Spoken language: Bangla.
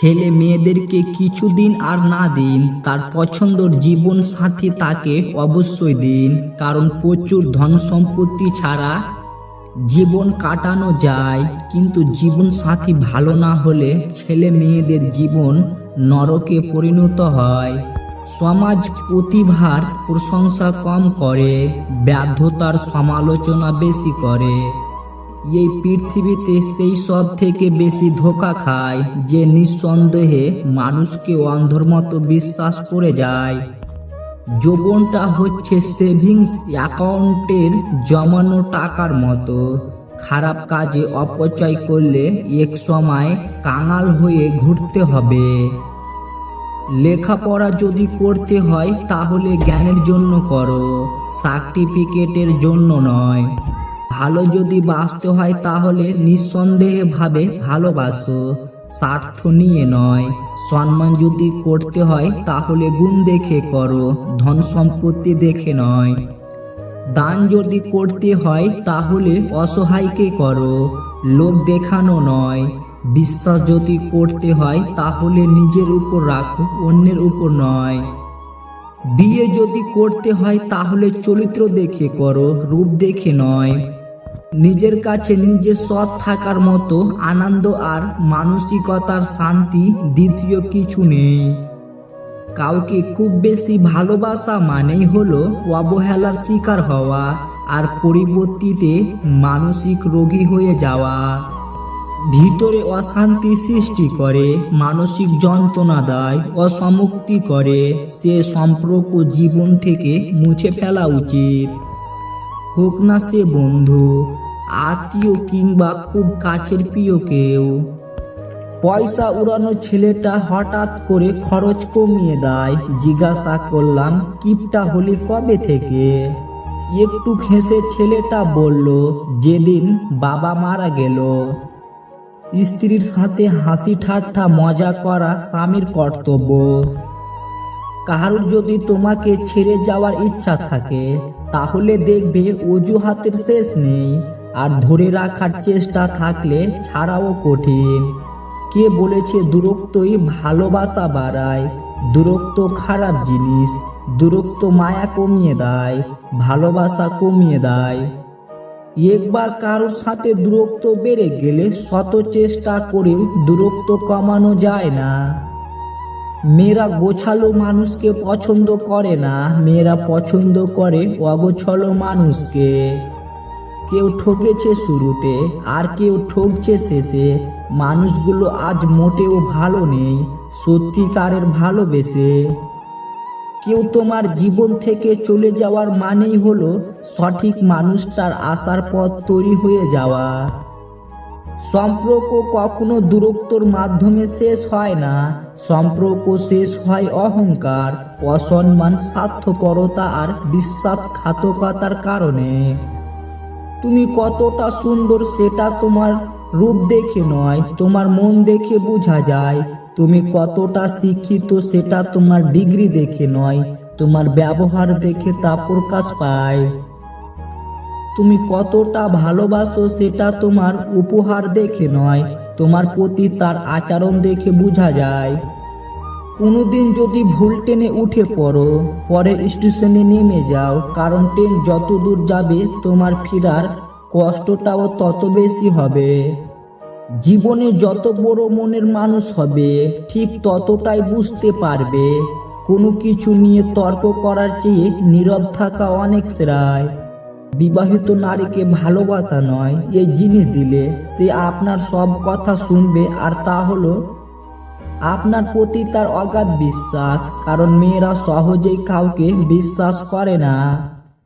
ছেলে মেয়েদেরকে কিছুদিন আর না দিন, তার পছন্দর জীবন সাথী তাকে অবশ্যই দিন, কারণ প্রচুর ধন সম্পত্তি ছাড়া জীবন কাটানো যায়। কিন্তু জীবন সাথী ভালো না হলে ছেলে মেয়েদের জীবন নরকে পরিণত হয়। সমাজ প্রতিভার প্রশংসা কম করে, ব্যর্থতার সমালোচনা বেশি করে। এই পৃথিবীতে সেই সব থেকে বেশি ধোকা খায় যে নিঃসন্দেহে মানুষকে অন্ধর মতো বিশ্বাস করে যায়। যৌবনটা হচ্ছে সেভিংস অ্যাকাউন্টের জমানো টাকার মতো। খারাপ কাজে অপচয় করলে এক সময় কাঙাল হয়ে ঘুরতে হবে। লেখাপড়া যদি করতে হয় তাহলে জ্ঞানের জন্য করো, সার্টিফিকেটের জন্য নয়। ভালো যদি বাঁচতে হয় তাহলে নিঃসন্দেহে ভাবে ভালোবাসো, স্বার্থ নিয়ে নয়। সম্মান যদি করতে হয় তাহলে গুণ দেখে করো, ধন সম্পত্তি দেখে নয়। দান যদি করতে হয় তাহলে অসহায়কে করো লোক দেখানো নয়। বিশ্বাস যদি করতে হয় তাহলে নিজের উপর রাখো, অন্যের উপর নয়। বিয়ে যদি করতে হয় তাহলে চরিত্র দেখে করো, রূপ দেখে নয়। নিজের কাছে নিজে সৎ থাকার মতো আনন্দ আর মানসিকতার শান্তি দ্বিতীয় কিছু নেই। কাউকে খুব বেশি ভালোবাসা মানেই হলো অবহেলার শিকার হওয়া আর পরিবর্তিতে মানসিক রোগী হয়ে যাওয়া। ভিতরে অশান্তি সৃষ্টি করে, মানসিক যন্ত্রণা দেয়, অসমুক্তি করে, সে সম্পর্ক জীবন থেকে মুছে ফেলা উচিত। হোক না সে বন্ধু, আত্মীয় কিংবা খুব কাছের প্রিয় কেউ। পয়সা উড়ানো ছেলেটা হঠাৎ করে খরচ কমিয়ে দেয়। জিজ্ঞাসা করলাম, কিপটা হলি কবে থেকে? একটু ঘেঁষে ছেলেটা বলল, যেদিন বাবা মারা গেল। স্ত্রীর সাথে হাসি ঠাট্টা মজা করা স্বামীর কর্তব্য। কারোর যদি তোমাকে ছেড়ে যাওয়ার ইচ্ছা থাকে, তাহলে দেখবে অজুহাতের শেষ নেই। আর ধরে রাখার চেষ্টা থাকলে ছাড়াও কঠিন। কে বলেছে দূরত্বই ভালোবাসা বাড়ায়? দূরত্ব খারাপ জিনিস, দূরত্ব মায়া কমিয়ে দেয়, ভালোবাসা কমিয়ে দেয়। একবার কারোর সাথে দূরত্ব বেড়ে গেলে শত চেষ্টা করেও দূরত্ব কমানো যায় না। মেয়েরা গোছালো মানুষকে পছন্দ করে না, মেয়েরা পছন্দ করে অগোছালো মানুষকে। কেউ ঠকেছে শুরুতে, আর কেউ ঠকছে শেষে। মানুষগুলো আজ মোটেও ভালো নেই, সত্যিকারের ভালোবেসে। কেউ তোমার জীবন থেকে চলে যাওয়ার মানেই হলো সঠিক মানুষটার আসার পথ তৈরি হয়ে যাওয়া। সম্পর্ক কখনো দূরত্বর মাধ্যমে শেষ হয় না। সম্পর্ক শেষ হয় অহংকার, অসম্মান, স্বার্থপরতা আর বিশ্বাসঘাতকতার কারণে। তুমি কতটা সুন্দর সেটা তোমার রূপ দেখে নয়, তোমার মন দেখে বোঝা যায়। তুমি কতটা শিক্ষিত সেটা তোমার ডিগ্রি দেখে নয়, তোমার ব্যবহার দেখে তা প্রকাশ পায়। তুমি কতটা ভালোবাসো সেটা তোমার উপহার দেখে নয়, তোমার প্রতি তার আচরণ দেখে বোঝা যায়। কোনোদিন যদি ভুল ট্রেনে উঠে পড়ো, পরের স্টেশনে নেমে যাও, কারণ ট্রেন যত দূর যাবে তোমার ফেরার কষ্টটাও তত বেশি হবে। জীবনে যত বড় মনের মানুষ হবে, ঠিক ততটাই বুঝতে পারবে। কোনো কিছু নিয়ে তর্ক করার চেয়ে নীরব থাকা অনেক শ্রেয় বিবাহিত নারীকে ভালোবাসা নয়, এই জিনিস দিলে সে আপনার সব কথা শুনবে আর তা হলো, আপনার প্রতি তার অগাধ বিশ্বাস, কারণ মেয়েরা সহজেই কাউকে বিশ্বাস করে না।